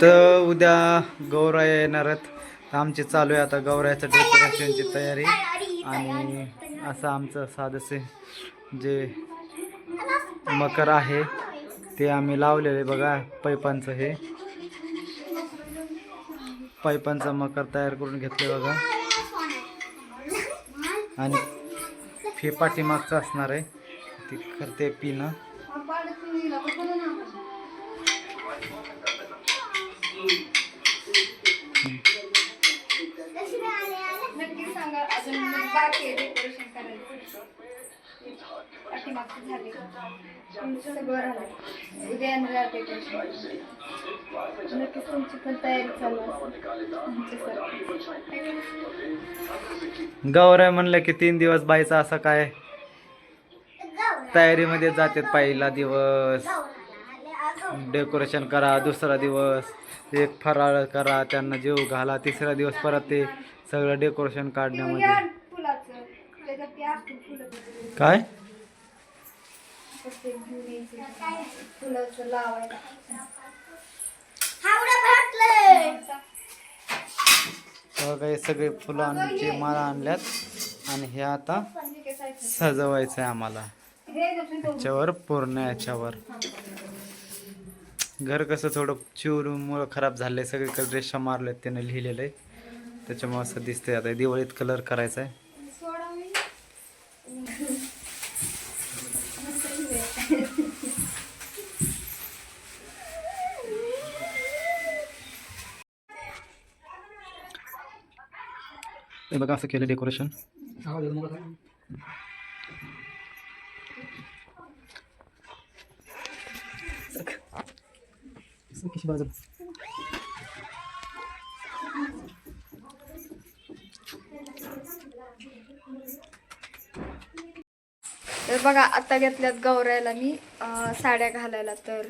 तर उद्या गौराया येणार आहेत. तर आमची चालू आहे आता गौरायाचं डेकोरेशनची तयारी. आणि असं आमचं साधसे जे मकर आहे ते आम्ही लावलेले बघा पैपांचं हे. पैपांचं मकर तयार करून घेतले बघा. आणि फे पाठीमागचं असणार आहे. ते करते पिणं. नक्की सांगा अजून बाकी आहे डेकोरेशन करायचं पाठीमागचं झाले. तुमचं सगळं राहिलं उद्या येणार डेकोरेशन नक्कीच तुमची पण तयारी चालू असेल. आमच्यासारखी गौराय म्हणलं की तीन दिवस बाईचा असं काय तयारीमध्ये जातात पहिला दिवस. डेकोरेशन करा दुसरा दिवस एक फराळ करा त्यांना जेव घाला तिसरा दिवस परत ते सगळं डेकोरेशन काढण्यामध्ये. काय? प्रत्येक घेऊन यायचं फुलाचं लावायला. बघा हे सगळे फुलांचे माळा आणल्यात आणि हे आता सजवायचं आहे आम्हाला. याच्यावर पूर्ण याच्यावर. घर कसं थोडं चिवरूमुळं खराब झालंय सगळीकडे रेषा मारल्यात त्याने लिहिलेलं आहे त्याच्यामुळे असं दिसतंय आता दिवाळीत कलर करायचा आहे बघा असं केलं डेकोरेशन कशी बाजू. तर बघा आता घेतल्यात गौरायला मी साड्या घालायला. तर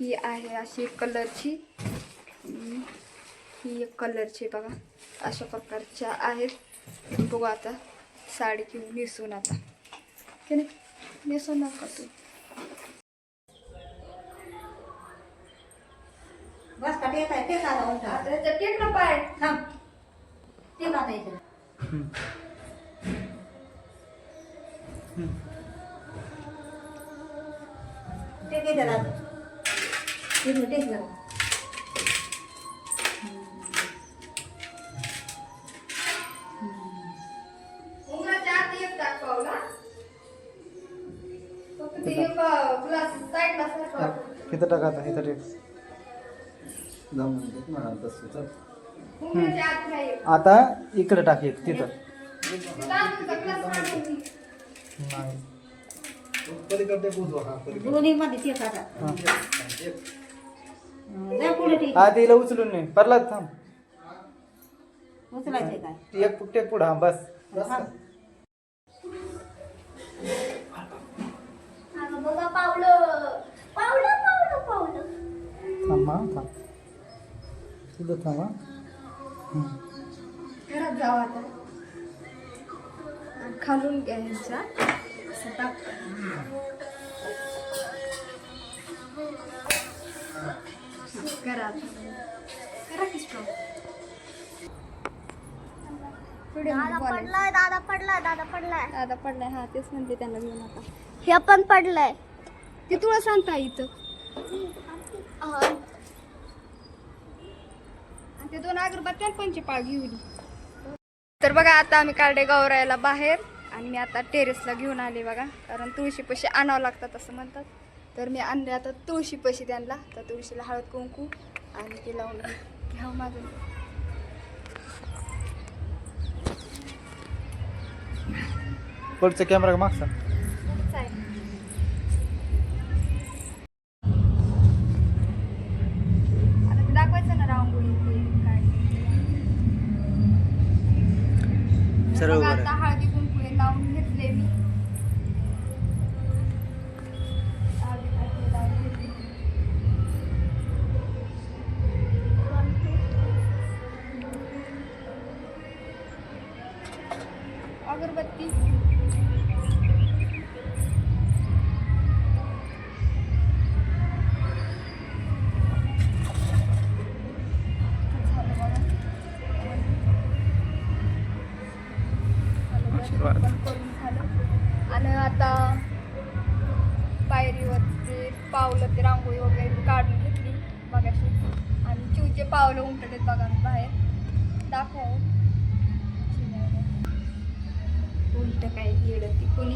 ही आहे अशी कलरची. ही एक कलरची बघा अशा प्रकारच्या आहेत. बघू आता साडी घेऊन नेसून आता. की नाही? नेसून नका तू. बस का टेक आहे टेक आला उलटा आता ह्याच्यात टेक ना पाय. थांब. टेक आता इथे टेक येते राहतो तिथून टेक लाव उंबराच्या आत एक टाक पावला फक्त ते एक ग्लास साईडला सारखं इथं टाका आता इकडे टाक एक तिथं. हां. तिला उचलून नाही. परला थांब. एक टेक पुढं हा बस. बघा पावलं पावलं पावलं पावलं थांब हा थांब. तिथं थांब. हा. घरात जाऊ आता. खालून घ्यायचा करा की दादा. पडलाय दादा पडलाय दादा पडलाय. दादा पडलाय. हा तेच म्हणते त्यांना घेऊन आता. हे पण पडलंय. ते तुला सांगता इथं. ते दोन अगरबत्त्या पंचे पाव घेऊन तर बघा आता आम्ही कार्डे गौरायला बाहेर आणि मी आता टेरेसला घेऊन आले बघा. कारण तुळशीपाशी आणावं लागतात असं म्हणतात. तर मी आणले आता तुळशीपाशी त्यांना. तर तुळशीला हळद कुंकू आणि ते लावून घ्यावं माझं पुढचा कॅमेरा मागचा. धन्यवाद. करून झालं. आणि आता पायरीवर ते पावलं ते रांगोळी वगैरे काढून घेतली बघाशी आणि चिवचे पावलं उमटलेत बघा मी बाहेर. दाखव. उलट काय येडं ती. कोणी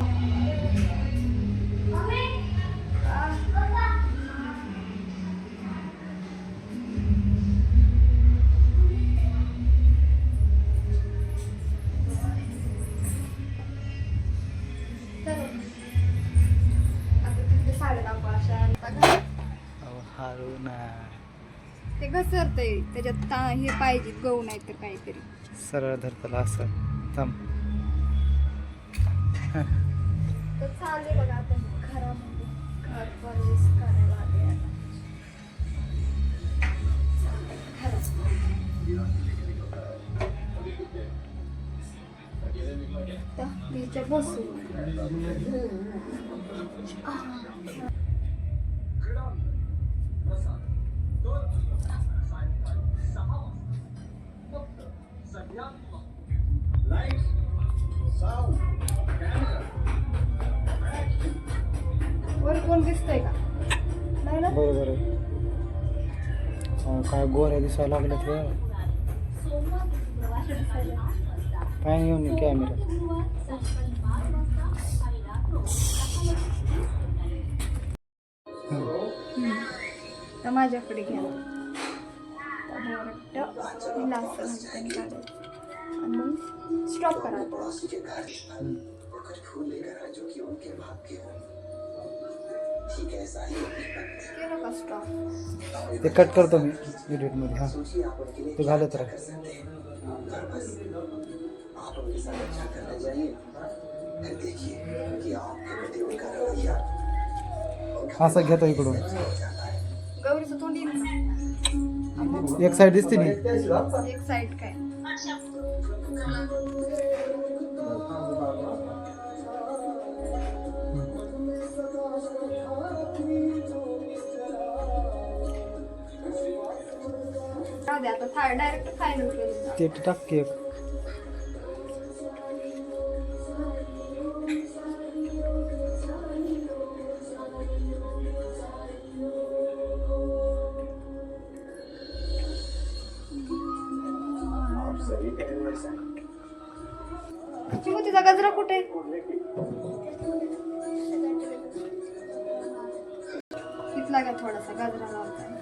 घसरतंय. त्याच्यात ता हे पाहिजे गहू नाही तर काहीतरी. सरळ धरतला असं. थांब. तर चालले बघा आता घरामध्ये. घर परदेश करायला आले आता. चाललंय घरात. तर तिच्या बसू. वर कोण दिसतंय का नाही ना बरोबर आहे अहो, काय गोऱ्या दिसायला लागल्या ते काय येऊन कॅमेरा तर माझ्याकडे घ्या. तर डायरेक्ट हिला असं हाताने काढायचं. आणि मग स्टॉप करा. केलं का स्टॉप ते कट करतो मी एडिटमध्ये हाँ. ते घालत राह. असं घेतो इकडून. गौरीचं तोंड येईल एक साईड दिसते नी एक साईड काय? राहू दे आता थाय डायरेक्ट फायनल केलं. ते टाक की एक. लागेल थोडासा गजरा लावता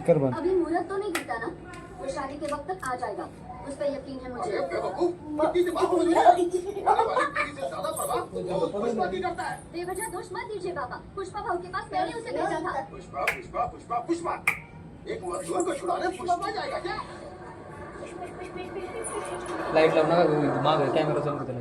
कर बंद अभी मुहूर्त तो नहीं गिरता ना वो शादी के वक्त तक आ जाएगा उस पर यकीन है मुझे बेवजह दोष मत दीजिए पापा पुष्पा भाव के पास पहले उसे भेजा था पुष्पा पुष्पा पुष्पा पुष्पा एक मजदूर को छुड़ाने पुष्पा जाएगा क्या लाइट लावून नका माग कॅमेरा चालू त्याला